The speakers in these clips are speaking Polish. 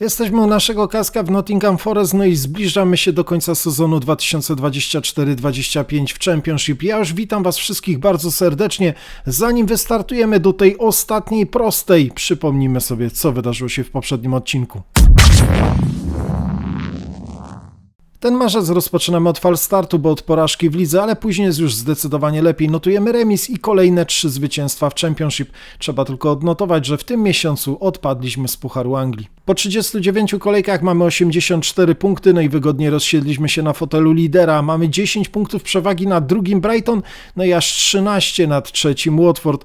Jesteśmy u naszego kaska w Nottingham Forest, no i zbliżamy się do końca sezonu 2024-25 w Championship. Ja już witam Was wszystkich bardzo serdecznie. Zanim wystartujemy do tej ostatniej prostej, przypomnijmy sobie, co wydarzyło się w poprzednim odcinku. Ten marzec rozpoczynamy od fal startu, bo od porażki w lidze, ale później jest już zdecydowanie lepiej. Notujemy remis i kolejne trzy zwycięstwa w Championship. Trzeba tylko odnotować, że w tym miesiącu odpadliśmy z Pucharu Anglii. Po 39 kolejkach mamy 84 punkty, no i wygodnie rozsiedliśmy się na fotelu lidera. Mamy 10 punktów przewagi nad drugim Brighton, no i aż 13 nad trzecim Watford.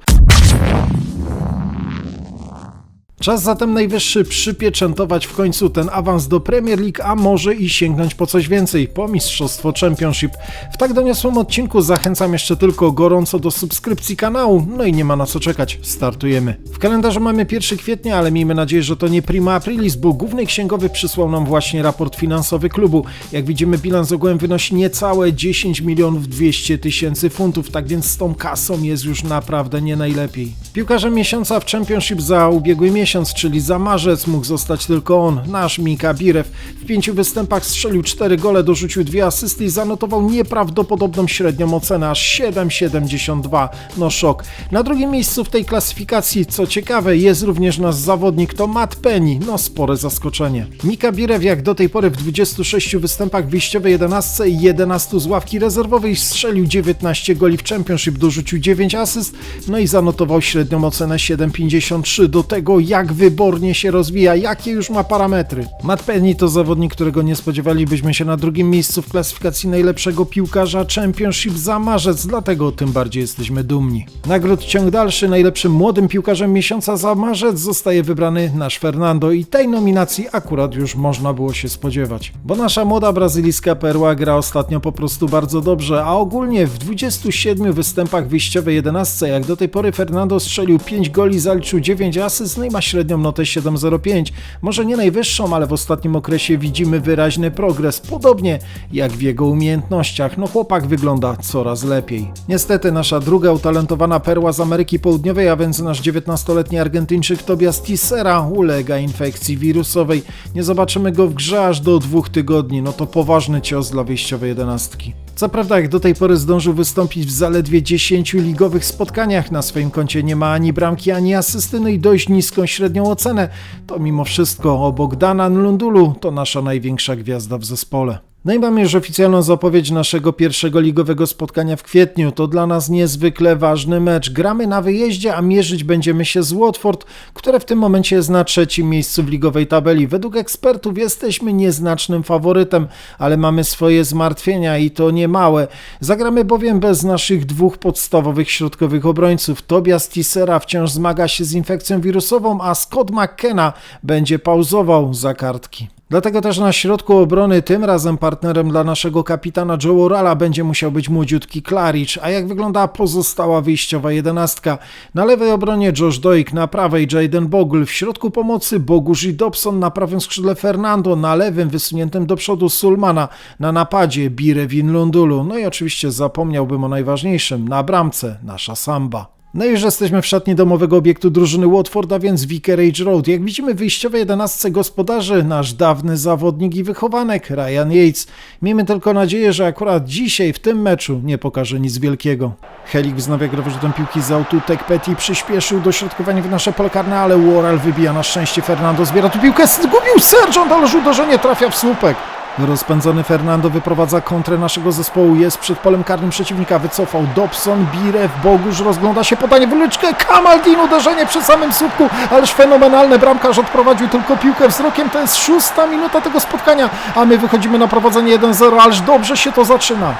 Czas zatem najwyższy przypieczętować w końcu ten awans do Premier League, a może i sięgnąć po coś więcej, po Mistrzostwo Championship. W tak doniosłym odcinku zachęcam jeszcze tylko gorąco do subskrypcji kanału, no i nie ma na co czekać, startujemy. W kalendarzu mamy 1 kwietnia, ale miejmy nadzieję, że to nie prima aprilis, bo główny księgowy przysłał nam właśnie raport finansowy klubu. Jak widzimy bilans ogółem wynosi niecałe 10 milionów 200 tysięcy funtów, tak więc z tą kasą jest już naprawdę nie najlepiej. Piłkarzem miesiąca w Championship za ubiegły miesiąc czyli za marzec mógł zostać tylko on, nasz Mika Birew. W pięciu występach strzelił 4 gole, dorzucił dwie asysty i zanotował nieprawdopodobną średnią ocenę, aż 7,72. No szok. Na drugim miejscu w tej klasyfikacji, co ciekawe, jest również nasz zawodnik, to Matt Penny. No spore zaskoczenie. Mika Birew jak do tej pory w 26 występach wyjściowej 11 i 11 z ławki rezerwowej strzelił 19 goli w Championship, dorzucił 9 asyst, no i zanotował średnią ocenę 7,53. Do tego jak wybornie się rozwija, jakie już ma parametry. Matt Penny to zawodnik, którego nie spodziewalibyśmy się na drugim miejscu w klasyfikacji najlepszego piłkarza Championship za marzec, dlatego tym bardziej jesteśmy dumni. Nagród ciąg dalszy, najlepszym młodym piłkarzem miesiąca za marzec zostaje wybrany nasz Fernando i tej nominacji akurat już można było się spodziewać. Bo nasza młoda brazylijska perła gra ostatnio po prostu bardzo dobrze, a ogólnie w 27 występach wyjściowej 11, jak do tej pory Fernando strzelił 5 goli, zaliczył 9 asyst, no i ma średnią notę 7,05. Może nie najwyższą, ale w ostatnim okresie widzimy wyraźny progres, podobnie jak w jego umiejętnościach. No chłopak wygląda coraz lepiej. Niestety nasza druga utalentowana perła z Ameryki Południowej, a więc nasz 19-letni Argentyńczyk Tobias Tissera ulega infekcji wirusowej. Nie zobaczymy go w grze aż do dwóch tygodni. No to poważny cios dla wyjściowej jedenastki. Co prawda, jak do tej pory zdążył wystąpić w zaledwie 10 ligowych spotkaniach, na swoim koncie nie ma ani bramki, ani asysty, no i dość niską średnią ocenę, to mimo wszystko obok Dana Nlundulu to nasza największa gwiazda w zespole. No i mamy już oficjalną zapowiedź naszego pierwszego ligowego spotkania w kwietniu. To dla nas niezwykle ważny mecz. Gramy na wyjeździe, a mierzyć będziemy się z Watford, które w tym momencie jest na trzecim miejscu w ligowej tabeli. Według ekspertów jesteśmy nieznacznym faworytem, ale mamy swoje zmartwienia i to nie małe. Zagramy bowiem bez naszych dwóch podstawowych środkowych obrońców. Tobias Tissera wciąż zmaga się z infekcją wirusową, a Scott McKenna będzie pauzował za kartki. Dlatego też na środku obrony tym razem partnerem dla naszego kapitana Joe Rala będzie musiał być młodziutki Klaricz, a jak wygląda pozostała wyjściowa jedenastka? Na lewej obronie Josh Doik, na prawej Jaden Bogle, w środku pomocy Bogusz i Dobson, na prawym skrzydle Fernando, na lewym wysuniętym do przodu Sulmana, na napadzie Birewin Lundulu, no i oczywiście zapomniałbym o najważniejszym, na bramce nasza Samba. No i już jesteśmy w szatni domowego obiektu drużyny Watforda, więc Vicarage Road. Jak widzimy w wyjściowej jedenastce gospodarzy, nasz dawny zawodnik i wychowanek Ryan Yates. Miejmy tylko nadzieję, że akurat dzisiaj w tym meczu nie pokaże nic wielkiego. Helik wznawia grę wyrzutem piłki z autu, Tek Petty przyspieszył dośrodkowanie w nasze pole karne, ale Warral wybija na szczęście Fernando, zbiera tu piłkę, zgubił Sergeant, ale uderzenie trafia w słupek. Rozpędzony Fernando wyprowadza kontrę naszego zespołu, jest przed polem karnym przeciwnika, wycofał Dobson, Birew, Bogusz, rozgląda się. Podanie w Kamaldin, uderzenie przy samym słupku, ależ fenomenalne, bramkarz odprowadził tylko piłkę wzrokiem, to jest szósta minuta tego spotkania, a my wychodzimy na prowadzenie 1-0, ależ dobrze się to zaczyna.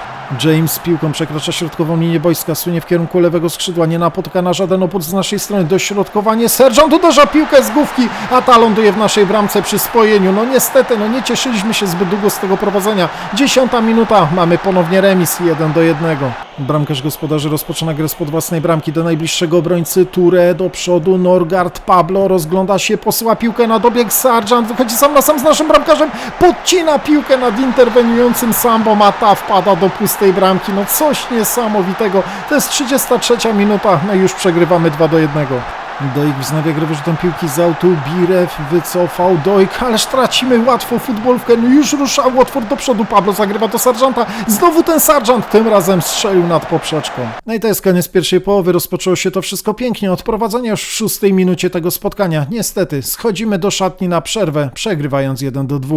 James piłką przekracza środkową linię boiska, sunie w kierunku lewego skrzydła, nie napotyka na żaden opór z naszej strony, dośrodkowanie, Sergeant uderza piłkę z główki, a ta ląduje w naszej bramce przy spojeniu. No niestety, no nie cieszyliśmy się zbyt długo z tego prowadzenia. Dziesiąta minuta, mamy ponownie remis 1 do 1. Bramkarz gospodarzy rozpoczyna grę spod własnej bramki do najbliższego obrońcy, Ture do przodu, Norgard, Pablo rozgląda się, posyła piłkę na dobieg, Sargent wychodzi sam na sam z naszym bramkarzem, podcina piłkę nad interweniującym Sambo, a ta wpada do pustej bramki, no coś niesamowitego. To jest 33 minuta, no już przegrywamy 2 do 1. Dojk wznawia grę wyrzutem piłki z autu, Birew wycofał, Dojk, ależ tracimy łatwo futbolówkę, no już rusza Watford do przodu, Pablo zagrywa do Sargenta, znowu ten Sargent, tym razem strzelił nad poprzeczką. No i to jest koniec pierwszej połowy, rozpoczęło się to wszystko pięknie, odprowadzenia już w szóstej minucie tego spotkania. Niestety, schodzimy do szatni na przerwę, przegrywając 1 do 2.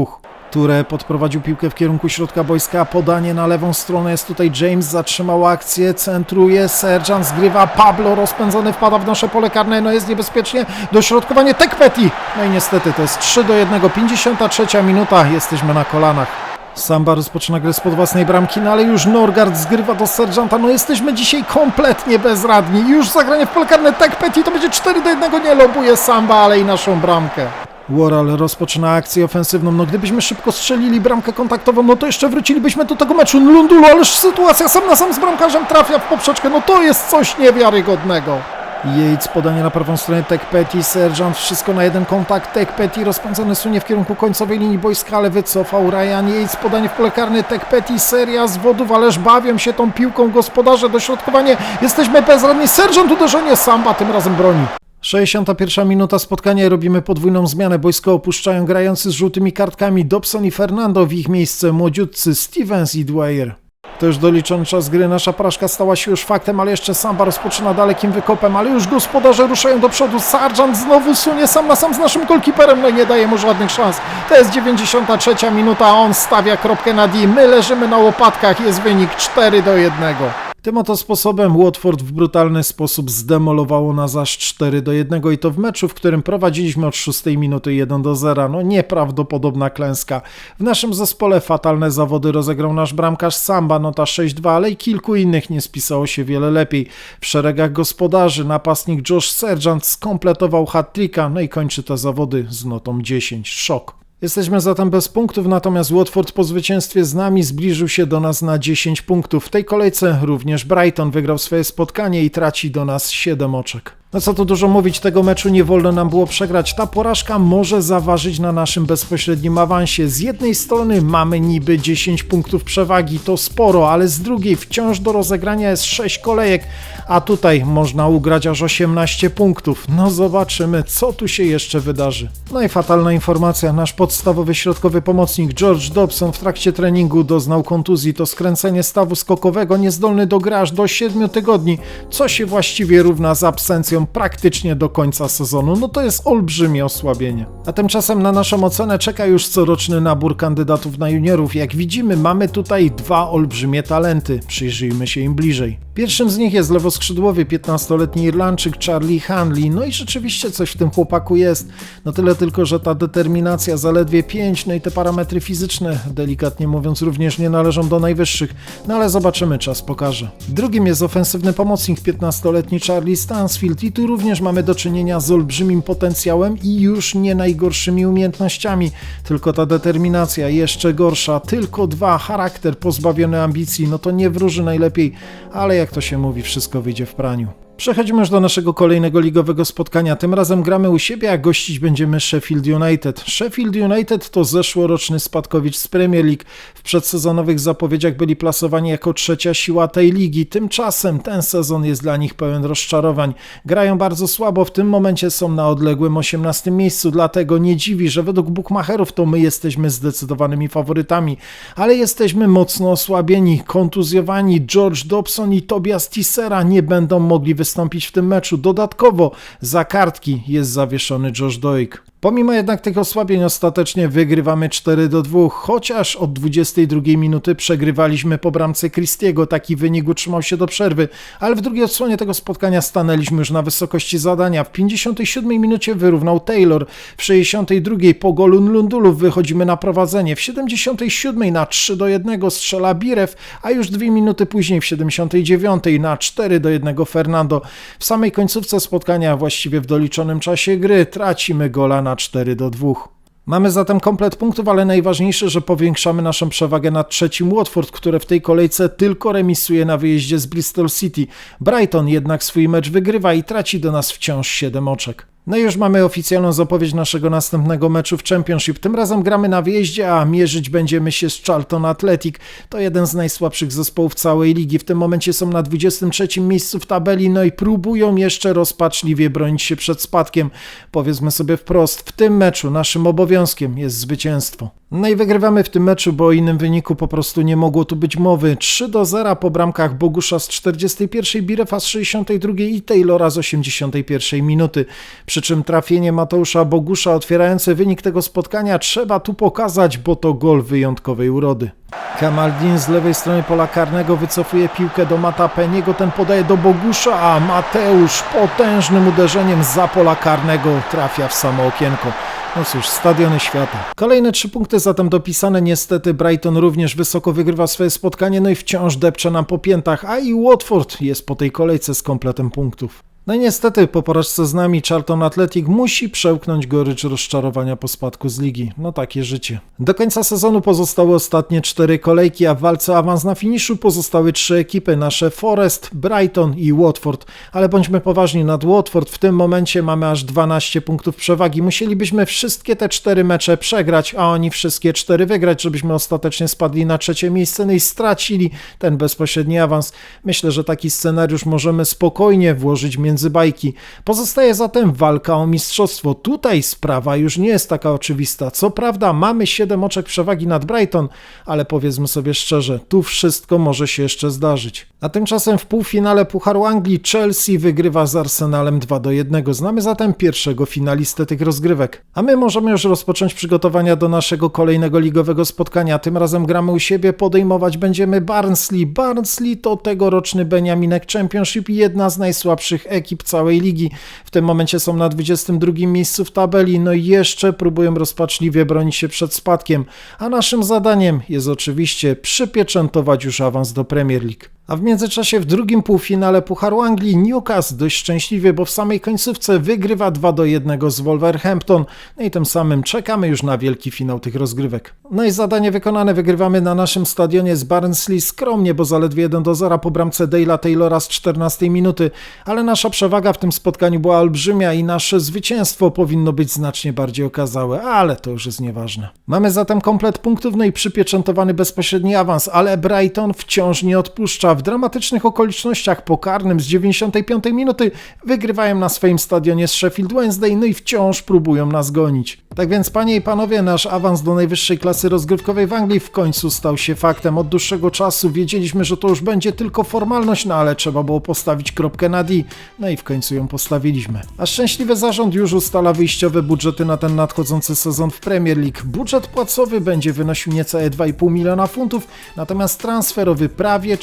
Ture podprowadził piłkę w kierunku środka boiska, podanie na lewą stronę jest tutaj James, zatrzymał akcję, centruje, Sergeant zgrywa, Pablo rozpędzony wpada w nasze pole karne, no jest niebezpiecznie, dośrodkowanie Tekpeti, no i niestety to jest 3 do 1, 53 minuta, jesteśmy na kolanach. Samba rozpoczyna grę spod własnej bramki, no ale już Norgard zgrywa do Sergeanta. No jesteśmy dzisiaj kompletnie bezradni. Już zagranie w pole karne Tekpeti to będzie 4 do 1, nie lobuje Samba, ale i naszą bramkę. Woral rozpoczyna akcję ofensywną. No gdybyśmy szybko strzelili bramkę kontaktową, no to jeszcze wrócilibyśmy do tego meczu. Lundulu, ależ sytuacja sam na sam z bramkarzem trafia w poprzeczkę. No to jest coś niewiarygodnego. Yates, podanie na prawą stronę, Tekpeti, Sergeant, wszystko na jeden kontakt, Tekpeti rozpędzony sunie w kierunku końcowej linii boiska, ale wycofał Ryan Yates, podanie w pole karne, Tekpeti, seria z wodów, ależ bawią się tą piłką gospodarze, dośrodkowanie, jesteśmy bezradni, Sergeant uderzenie, Samba tym razem broni. 61 minuta spotkania robimy podwójną zmianę. Boisko opuszczają grający z żółtymi kartkami Dobson i Fernando. W ich miejsce młodziutcy Stevens i Dwyer. Już doliczony czas gry. Nasza porażka stała się już faktem, ale jeszcze Samba rozpoczyna dalekim wykopem, ale już gospodarze ruszają do przodu. Sargent znowu sunie sam na sam z naszym golkiperem, no nie daje mu żadnych szans. To jest 93 minuta, on stawia kropkę na D. My leżymy na łopatkach, jest wynik 4 do 1. Tym oto sposobem Watford w brutalny sposób zdemolowało nas aż 4 do 1 i to w meczu, w którym prowadziliśmy od 6 minuty 1 do 0. No nieprawdopodobna klęska. W naszym zespole fatalne zawody rozegrał nasz bramkarz Samba, nota 6-2, ale i kilku innych nie spisało się wiele lepiej. W szeregach gospodarzy napastnik Josh Sergeant skompletował hat-tricka, no i kończy te zawody z notą 10. Szok. Jesteśmy zatem bez punktów, natomiast Watford po zwycięstwie z nami zbliżył się do nas na 10 punktów. W tej kolejce również Brighton wygrał swoje spotkanie i traci do nas 7 oczek. No co tu dużo mówić, tego meczu nie wolno nam było przegrać. Ta porażka może zaważyć na naszym bezpośrednim awansie. Z jednej strony mamy niby 10 punktów przewagi, to sporo, ale z drugiej wciąż do rozegrania jest 6 kolejek, a tutaj można ugrać aż 18 punktów. No zobaczymy, co tu się jeszcze wydarzy. No i fatalna informacja, nasz podstawowy środkowy pomocnik George Dobson w trakcie treningu doznał kontuzji. To skręcenie stawu skokowego, niezdolny do gry aż do 7 tygodni, co się właściwie równa z absencją praktycznie do końca sezonu. No to jest olbrzymie osłabienie. A tymczasem na naszą ocenę czeka już coroczny nabór kandydatów na juniorów. Jak widzimy, mamy tutaj dwa olbrzymie talenty. Przyjrzyjmy się im bliżej. Pierwszym z nich jest lewoskrzydłowy 15-letni Irlandczyk Charlie Hanley. No i rzeczywiście coś w tym chłopaku jest. No tyle tylko, że ta determinacja zaledwie 5, no i te parametry fizyczne, delikatnie mówiąc, również nie należą do najwyższych. No ale zobaczymy, czas pokaże. Drugim jest ofensywny pomocnik 15-letni Charlie Stansfield i tu również mamy do czynienia z olbrzymim potencjałem i już nie najgorszymi umiejętnościami. Tylko ta determinacja jeszcze gorsza. Tylko dwa, charakter pozbawiony ambicji, no to nie wróży najlepiej, ale jak to się mówi, wszystko wyjdzie w praniu. Przechodzimy już do naszego kolejnego ligowego spotkania. Tym razem gramy u siebie, a gościć będziemy Sheffield United. Sheffield United to zeszłoroczny spadkowicz z Premier League. W przedsezonowych zapowiedziach byli plasowani jako trzecia siła tej ligi. Tymczasem ten sezon jest dla nich pełen rozczarowań. Grają bardzo słabo, w tym momencie są na odległym 18 miejscu, dlatego nie dziwi, że według bookmacherów to my jesteśmy zdecydowanymi faworytami, ale jesteśmy mocno osłabieni, kontuzjowani. George Dobson i Tobias Tissera nie będą mogli wystąpić wystąpić w tym meczu. Dodatkowo za kartki jest zawieszony Josh Doig. Pomimo jednak tych osłabień ostatecznie wygrywamy 4 do 2, chociaż od 22 minuty przegrywaliśmy po bramce Christiego. Taki wynik utrzymał się do przerwy, ale w drugiej odsłonie tego spotkania stanęliśmy już na wysokości zadania. W 57 minucie wyrównał Taylor, w 62 po golu Lundulów wychodzimy na prowadzenie, w 77 na 3 do 1 strzela Birew, a już dwie minuty później w 79 na 4 do 1 Fernando. W samej końcówce spotkania, właściwie w doliczonym czasie gry, tracimy gola na 4 do 2. Mamy zatem komplet punktów, ale najważniejsze, że powiększamy naszą przewagę nad trzecim Watford, które w tej kolejce tylko remisuje na wyjeździe z Bristol City. Brighton jednak swój mecz wygrywa i traci do nas wciąż 7 oczek. No i już mamy oficjalną zapowiedź naszego następnego meczu w Championship. Tym razem gramy na wyjeździe, a mierzyć będziemy się z Charlton Athletic. To jeden z najsłabszych zespołów całej ligi. W tym momencie są na 23 miejscu w tabeli, no i próbują jeszcze rozpaczliwie bronić się przed spadkiem. Powiedzmy sobie wprost, w tym meczu naszym obowiązkiem jest zwycięstwo. No i wygrywamy w tym meczu, bo o innym wyniku po prostu nie mogło tu być mowy. 3 do 0 po bramkach Bogusza z 41, Birefa z 62 i Taylora z 81 minuty. Przy czym trafienie Mateusza Bogusza otwierające wynik tego spotkania trzeba tu pokazać, bo to gol wyjątkowej urody. Kamaldin z lewej strony pola karnego wycofuje piłkę do Mata Peniego, ten podaje do Bogusza, a Mateusz potężnym uderzeniem za pola karnego trafia w samo okienko. No cóż, stadiony świata. Kolejne trzy punkty zatem dopisane. Niestety Brighton również wysoko wygrywa swoje spotkanie, no i wciąż depcze nam po piętach, a i Watford jest po tej kolejce z kompletem punktów. No i niestety po porażce z nami Charlton Athletic musi przełknąć gorycz rozczarowania po spadku z ligi. No takie życie. Do końca sezonu pozostały ostatnie cztery kolejki, a w walce awans na finiszu pozostały trzy ekipy, nasze Forest, Brighton i Watford. Ale bądźmy poważni, nad Watford w tym momencie mamy aż 12 punktów przewagi. Musielibyśmy wszystkie te cztery mecze przegrać, a oni wszystkie cztery wygrać, żebyśmy ostatecznie spadli na trzecie miejsce no i stracili ten bezpośredni awans. Myślę, że taki scenariusz możemy spokojnie włożyć między między bajki. Pozostaje zatem walka o mistrzostwo. Tutaj sprawa już nie jest taka oczywista. Co prawda mamy 7 oczek przewagi nad Brighton, ale powiedzmy sobie szczerze, tu wszystko może się jeszcze zdarzyć. A tymczasem w półfinale Pucharu Anglii Chelsea wygrywa z Arsenalem 2 do 1. Znamy zatem pierwszego finalistę tych rozgrywek. A my możemy już rozpocząć przygotowania do naszego kolejnego ligowego spotkania. Tym razem gramy u siebie, podejmować będziemy Barnsley. Barnsley to tegoroczny Beniaminek Championship i jedna z najsłabszych ekip całej ligi. W tym momencie są na 22 miejscu w tabeli, no i jeszcze próbują rozpaczliwie bronić się przed spadkiem. A naszym zadaniem jest oczywiście przypieczętować już awans do Premier League. A w międzyczasie w drugim półfinale Pucharu Anglii Newcastle dość szczęśliwie, bo w samej końcówce wygrywa 2 do 1 z Wolverhampton. No i tym samym czekamy już na wielki finał tych rozgrywek. No i zadanie wykonane wygrywamy na naszym stadionie z Barnsley skromnie, bo zaledwie 1 do 0 po bramce Dale'a Taylora z 14 minuty, ale nasza przewaga w tym spotkaniu była olbrzymia i nasze zwycięstwo powinno być znacznie bardziej okazałe, ale to już jest nieważne. Mamy zatem komplet punktów, no i przypieczętowany bezpośredni awans, ale Brighton wciąż nie odpuszcza w dramatycznych okolicznościach pokarnym z 95 minuty wygrywają na swoim stadionie z Sheffield Wednesday, no i wciąż próbują nas gonić. Tak więc, panie i panowie, nasz awans do najwyższej klasy rozgrywkowej w Anglii w końcu stał się faktem. Od dłuższego czasu wiedzieliśmy, że to już będzie tylko formalność, no ale trzeba było postawić kropkę na D, no i w końcu ją postawiliśmy. A szczęśliwy zarząd już ustala wyjściowe budżety na ten nadchodzący sezon w Premier League. Budżet płacowy będzie wynosił niecałe 2,5 miliona funtów, natomiast transferowy prawie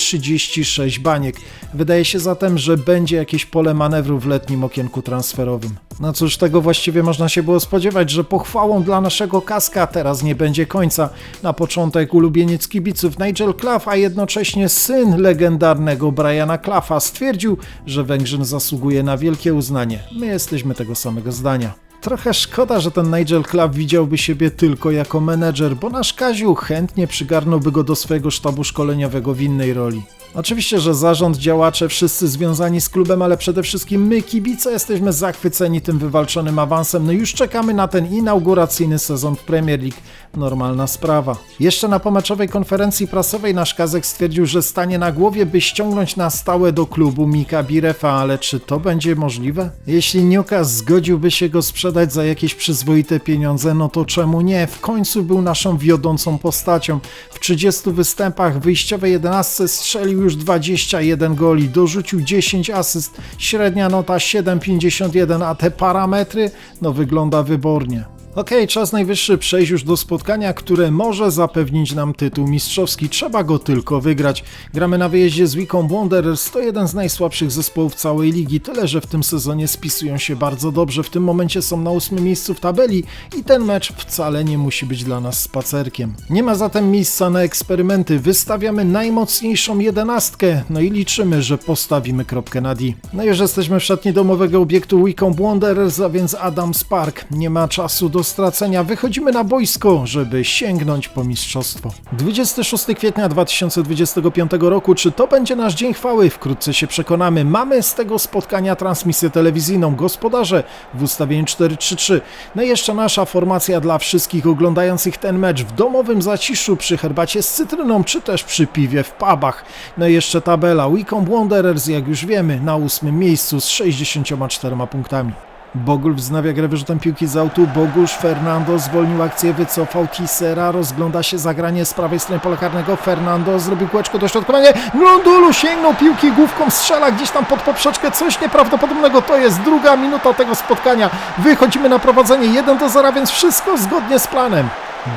36 baniek. Wydaje się zatem, że będzie jakieś pole manewru w letnim okienku transferowym. No cóż, tego właściwie można się było spodziewać, że pochwałą dla naszego kaska teraz nie będzie końca. Na początek ulubieniec kibiców Nigel Clough, a jednocześnie syn legendarnego Briana Clougha stwierdził, że Węgrzyn zasługuje na wielkie uznanie. My jesteśmy tego samego zdania. Trochę szkoda, że ten Nigel Clough widziałby siebie tylko jako menedżer, bo nasz Kaziu chętnie przygarnąłby go do swojego sztabu szkoleniowego w innej roli. Oczywiście, że zarząd, działacze, wszyscy związani z klubem, ale przede wszystkim my, kibice, jesteśmy zachwyceni tym wywalczonym awansem. No już czekamy na ten inauguracyjny sezon w Premier League. Normalna sprawa. Jeszcze na pomeczowej konferencji prasowej nasz Kazek stwierdził, że stanie na głowie, by ściągnąć na stałe do klubu Mika Birefa, ale czy to będzie możliwe? Jeśli Newcastle zgodziłby się go sprzedać za jakieś przyzwoite pieniądze, no to czemu nie? W końcu był naszą wiodącą postacią. W 30 występach wyjściowej 11 strzelił już 21 goli, dorzucił 10 asyst, średnia nota 7,51, a te parametry, no wygląda wybornie. Okej, okay, czas najwyższy przejść już do spotkania, które może zapewnić nam tytuł mistrzowski. Trzeba go tylko wygrać. Gramy na wyjeździe z Wicom Wanderers, to jeden z najsłabszych zespołów całej ligi, tyle że w tym sezonie spisują się bardzo dobrze. W tym momencie są na ósmym miejscu w tabeli i ten mecz wcale nie musi być dla nas spacerkiem. Nie ma zatem miejsca na eksperymenty. Wystawiamy najmocniejszą jedenastkę, no i liczymy, że postawimy kropkę na D. No już jesteśmy w szatni domowego obiektu Wicom Wanderers, a więc Adam Spark. Nie ma czasu do stracenia. Wychodzimy na boisko, żeby sięgnąć po mistrzostwo. 26 kwietnia 2025 roku. Czy to będzie nasz dzień chwały? Wkrótce się przekonamy. Mamy z tego spotkania transmisję telewizyjną. Gospodarze w ustawieniu 4-3-3. No i jeszcze nasza formacja dla wszystkich oglądających ten mecz w domowym zaciszu przy herbacie z cytryną, czy też przy piwie w pubach. No i jeszcze tabela. Wycombe Wanderers, jak już wiemy, na ósmym miejscu z 64 punktami. Bogul wznawia grę wyrzutem piłki z autu. Bogusz Fernando zwolnił akcję, wycofał Tisera. Rozgląda się zagranie z prawej strony pola karnego. Fernando zrobił kółeczko do środkowania. Glondulu sięgnął piłki główką, strzela gdzieś tam pod poprzeczkę. Coś nieprawdopodobnego. To jest druga minuta tego spotkania. Wychodzimy na prowadzenie 1 do 0, więc wszystko zgodnie z planem.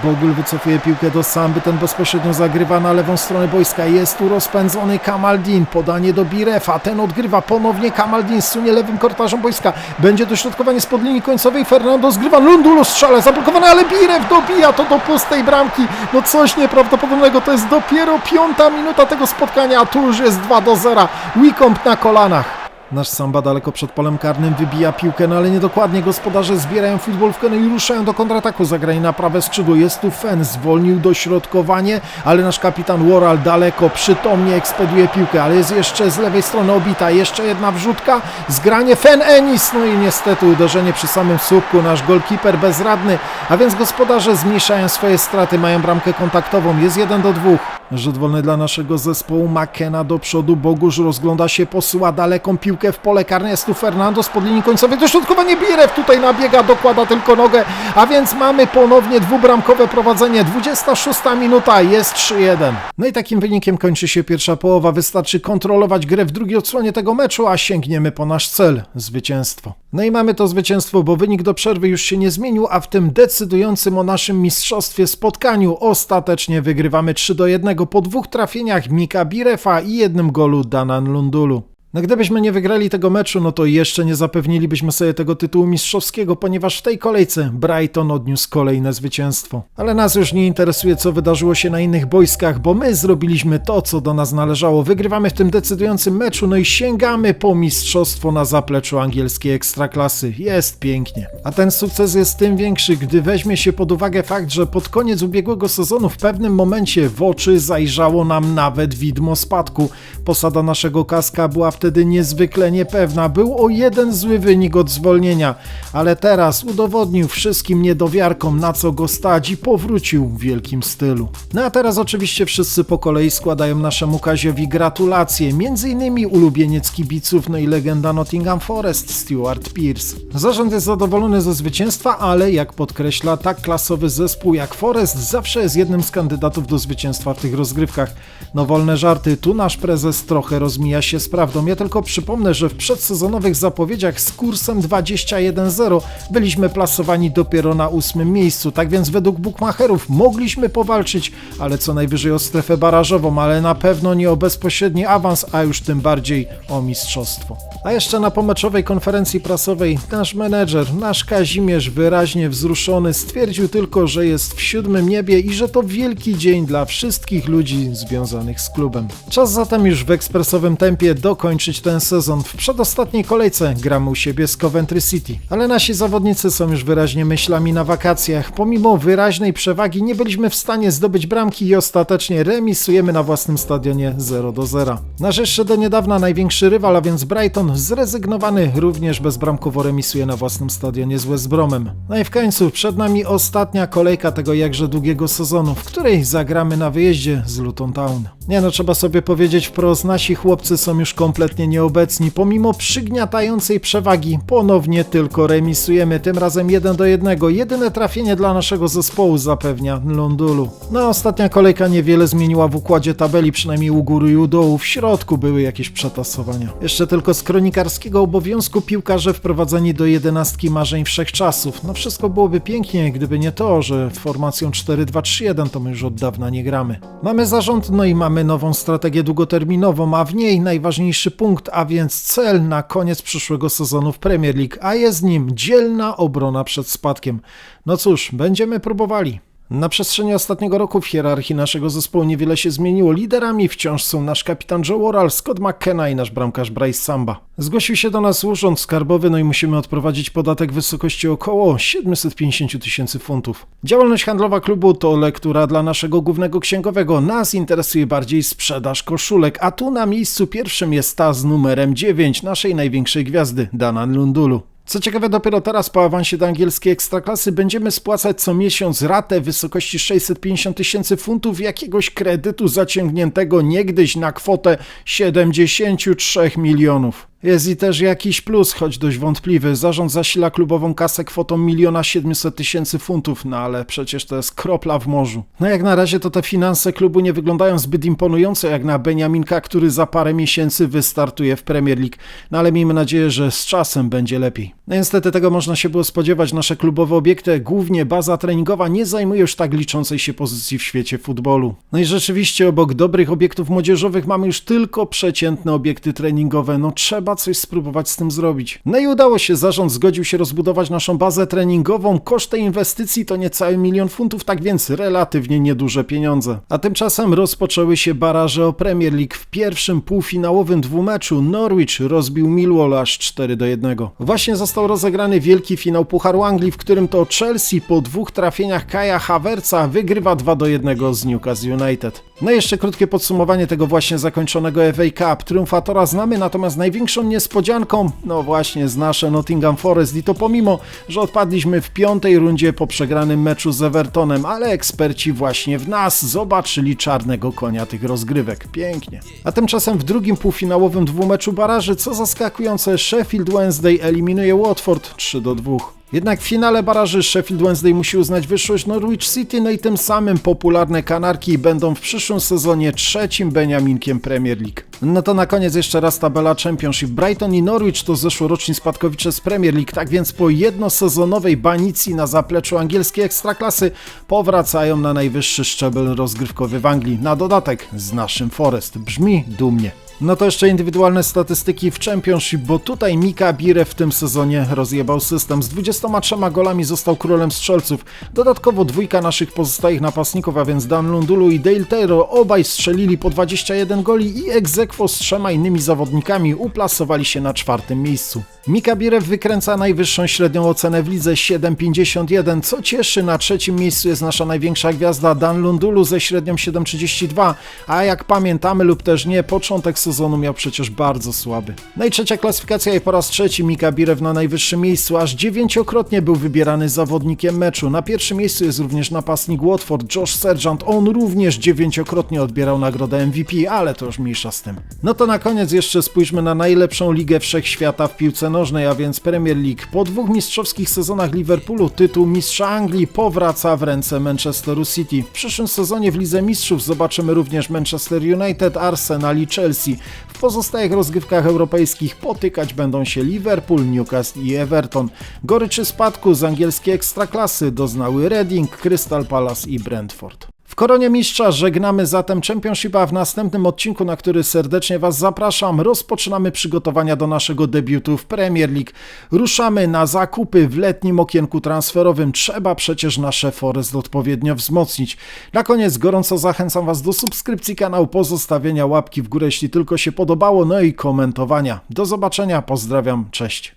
Bogul wycofuje piłkę do Samby, ten bezpośrednio zagrywa na lewą stronę boiska. Jest tu rozpędzony Kamaldin, podanie do Birefa, ten odgrywa ponownie Kamaldin, sunie lewym korytarzem boiska. Będzie dośrodkowanie spod linii końcowej, Fernando zgrywa, Lundulo strzela, zablokowane, ale Biref dobija to do pustej bramki. No coś nieprawdopodobnego, to jest dopiero piąta minuta tego spotkania, a tu już jest 2 do 0. Wykomp na kolanach. Nasz Samba daleko przed polem karnym wybija piłkę, no ale niedokładnie gospodarze zbierają futbolówkę no i ruszają do kontrataku. Zagranie na prawe skrzydło. Jest tu Fen, zwolnił dośrodkowanie, ale nasz kapitan Woral daleko, przytomnie ekspeduje piłkę, ale jest jeszcze z lewej strony obita. Jeszcze jedna wrzutka, zgranie Fen Enis, no i niestety uderzenie przy samym słupku. Nasz golkiper bezradny, a więc gospodarze zmniejszają swoje straty, mają bramkę kontaktową. Jest 1 do 2. Rzut wolny dla naszego zespołu. Makena do przodu. Bogusz rozgląda się, posyła daleką piłkę w pole karne. Jest tu Fernando z podlinii końcowej. Dośrodkowanie Birew tutaj nabiega, dokłada tylko nogę. A więc mamy ponownie dwubramkowe prowadzenie. 26 minuta, jest 3-1. No i takim wynikiem kończy się pierwsza połowa. Wystarczy kontrolować grę w drugiej odsłonie tego meczu, a sięgniemy po nasz cel zwycięstwo. No i mamy to zwycięstwo, bo wynik do przerwy już się nie zmienił, a w tym decydującym o naszym mistrzostwie spotkaniu ostatecznie wygrywamy 3 do 1 po dwóch trafieniach Mika Birefa i jednym golu Danan Lundulu. No gdybyśmy nie wygrali tego meczu, no to jeszcze nie zapewnilibyśmy sobie tego tytułu mistrzowskiego, ponieważ w tej kolejce Brighton odniósł kolejne zwycięstwo. Ale nas już nie interesuje, co wydarzyło się na innych boiskach, bo my zrobiliśmy to, co do nas należało. Wygrywamy w tym decydującym meczu, no i sięgamy po mistrzostwo na zapleczu angielskiej ekstraklasy. Jest pięknie. A ten sukces jest tym większy, gdy weźmie się pod uwagę fakt, że pod koniec ubiegłego sezonu w pewnym momencie w oczy zajrzało nam nawet widmo spadku. Posada naszego kaska była wtedy wtedy niezwykle niepewna. Był o jeden zły wynik od zwolnienia, ale teraz udowodnił wszystkim niedowiarkom, na co go stać i powrócił w wielkim stylu. No a teraz oczywiście wszyscy po kolei składają naszemu Kaziowi gratulacje, między innymi ulubieniec kibiców, no i legenda Nottingham Forest, Stuart Pearce. Zarząd jest zadowolony ze zwycięstwa, ale jak podkreśla, tak klasowy zespół jak Forest zawsze jest jednym z kandydatów do zwycięstwa w tych rozgrywkach. No wolne żarty, tu nasz prezes trochę rozmija się z prawdą. Ja tylko przypomnę, że w przedsezonowych zapowiedziach z kursem 21-0 byliśmy plasowani dopiero na ósmym miejscu, tak więc według bookmacherów mogliśmy powalczyć, ale co najwyżej o strefę barażową, ale na pewno nie o bezpośredni awans, a już tym bardziej o mistrzostwo. A jeszcze na pomeczowej konferencji prasowej nasz menedżer, nasz Kazimierz wyraźnie wzruszony stwierdził tylko, że jest w siódmym niebie i że to wielki dzień dla wszystkich ludzi związanych z klubem. Czas zatem już w ekspresowym tempie dokończyć ten sezon. W przedostatniej kolejce gramy u siebie z Coventry City, ale nasi zawodnicy są już wyraźnie myślami na wakacjach. Pomimo wyraźnej przewagi nie byliśmy w stanie zdobyć bramki i ostatecznie remisujemy na własnym stadionie 0 do 0. Nasz jeszcze do niedawna największy rywal, a więc Brighton, zrezygnowany również bezbramkowo remisuje na własnym stadionie z West Bromem. No i w końcu przed nami ostatnia kolejka tego jakże długiego sezonu, w której zagramy na wyjeździe z Luton Town. Nie no, trzeba sobie powiedzieć wprost, nasi chłopcy są już kompletnie nieobecni. Pomimo przygniatającej przewagi, ponownie tylko remisujemy, tym razem 1 do 1. Jedyne trafienie dla naszego zespołu zapewnia Londulu. No, ostatnia kolejka niewiele zmieniła w układzie tabeli, przynajmniej u góry i u dołu. W środku były jakieś przetasowania. Jeszcze tylko z kronikarskiego obowiązku piłkarze wprowadzeni do jedenastki marzeń wszechczasów. No wszystko byłoby pięknie, gdyby nie to, że formacją 4-2-3-1 to my już od dawna nie gramy. Mamy zarząd, no i mamy nową strategię długoterminową, a w niej najważniejszy punkt, a więc cel na koniec przyszłego sezonu w Premier League, a jest nim dzielna obrona przed spadkiem. No cóż, będziemy próbowali. Na przestrzeni ostatniego roku w hierarchii naszego zespołu niewiele się zmieniło. Liderami wciąż są nasz kapitan Joe Worrell, Scott McKenna i nasz bramkarz Bryce Samba. Zgłosił się do nas urząd skarbowy, no i musimy odprowadzić podatek w wysokości około 750 tysięcy funtów. Działalność handlowa klubu to lektura dla naszego głównego księgowego. Nas interesuje bardziej sprzedaż koszulek, a tu na miejscu pierwszym jest ta z numerem 9 naszej największej gwiazdy, Dana Lundulu. Co ciekawe, dopiero teraz po awansie do angielskiej ekstraklasy będziemy spłacać co miesiąc ratę w wysokości 650 tysięcy funtów jakiegoś kredytu zaciągniętego niegdyś na kwotę 73 milionów. Jest i też jakiś plus, choć dość wątpliwy. Zarząd zasila klubową kasę kwotą 1 700 tysięcy funtów, no ale przecież to jest kropla w morzu. No jak na razie to te finanse klubu nie wyglądają zbyt imponująco jak na Beniaminka, który za parę miesięcy wystartuje w Premier League. No ale miejmy nadzieję, że z czasem będzie lepiej. No niestety tego można się było spodziewać. Nasze klubowe obiekty, głównie baza treningowa, nie zajmuje już tak liczącej się pozycji w świecie futbolu. No i rzeczywiście obok dobrych obiektów młodzieżowych mamy już tylko przeciętne obiekty treningowe. No trzeba coś spróbować z tym zrobić. No i udało się, zarząd zgodził się rozbudować naszą bazę treningową. Koszt tej inwestycji to niecały milion funtów, tak więc relatywnie nieduże pieniądze. A tymczasem rozpoczęły się baraże o Premier League. W pierwszym półfinałowym dwumeczu Norwich rozbił Millwall aż 4 do 1. Właśnie został rozegrany wielki finał Pucharu Anglii, w którym to Chelsea po dwóch trafieniach Kaja Havertza wygrywa 2 do 1 z Newcastle United. No i jeszcze krótkie podsumowanie tego właśnie zakończonego FA Cup. Triumfatora znamy, natomiast największą niespodzianką, no właśnie z nasze Nottingham Forest i to pomimo, że odpadliśmy w piątej rundzie po przegranym meczu z Evertonem, ale eksperci właśnie w nas zobaczyli czarnego konia tych rozgrywek. Pięknie. A tymczasem w drugim półfinałowym dwumeczu baraży, co zaskakujące, Sheffield Wednesday eliminuje Watford 3 do 2. Jednak w finale baraży Sheffield Wednesday musi uznać wyższość Norwich City, no i tym samym popularne Kanarki będą w przyszłym sezonie trzecim Beniaminkiem Premier League. No to na koniec jeszcze raz tabela Championship. Brighton i Norwich to zeszłoroczni spadkowicze z Premier League, tak więc po jednosezonowej banicji na zapleczu angielskiej ekstraklasy powracają na najwyższy szczebel rozgrywkowy w Anglii. Na dodatek z naszym Forest. Brzmi dumnie. No to jeszcze indywidualne statystyki w Championship, bo tutaj Mika Bire w tym sezonie rozjebał system. Z 23 golami został królem strzelców. Dodatkowo dwójka naszych pozostałych napastników, a więc Dan Lundulu i Dale Taylor, obaj strzelili po 21 goli i egzekwo z trzema innymi zawodnikami uplasowali się na czwartym miejscu. Mika Birew wykręca najwyższą średnią ocenę w lidze 7,51, co cieszy. Na trzecim miejscu jest nasza największa gwiazda Dan Lundulu ze średnią 7,32, a jak pamiętamy lub też nie, początek sezonu miał przecież bardzo słaby. No i trzecia klasyfikacja i po raz trzeci Mika Birew na najwyższym miejscu, aż dziewięciokrotnie był wybierany zawodnikiem meczu. Na pierwszym miejscu jest również napastnik Watford Josh Sergeant, on również dziewięciokrotnie odbierał nagrodę MVP, ale to już mniejsza z tym. No to na koniec jeszcze spójrzmy na najlepszą ligę wszechświata w piłce nożnej, a więc Premier League. Po dwóch mistrzowskich sezonach Liverpoolu tytuł mistrza Anglii powraca w ręce Manchesteru City. W przyszłym sezonie w Lidze Mistrzów zobaczymy również Manchester United, Arsenal i Chelsea. W pozostałych rozgrywkach europejskich potykać będą się Liverpool, Newcastle i Everton. Goryczy spadku z angielskiej ekstraklasy doznały Reading, Crystal Palace i Brentford. Koronie mistrza żegnamy zatem Championshipa. W następnym odcinku, na który serdecznie Was zapraszam, rozpoczynamy przygotowania do naszego debiutu w Premier League. Ruszamy na zakupy w letnim okienku transferowym. Trzeba przecież nasze Forest odpowiednio wzmocnić. Na koniec gorąco zachęcam Was do subskrypcji kanału, pozostawienia łapki w górę, jeśli tylko się podobało, no i komentowania. Do zobaczenia, pozdrawiam, cześć.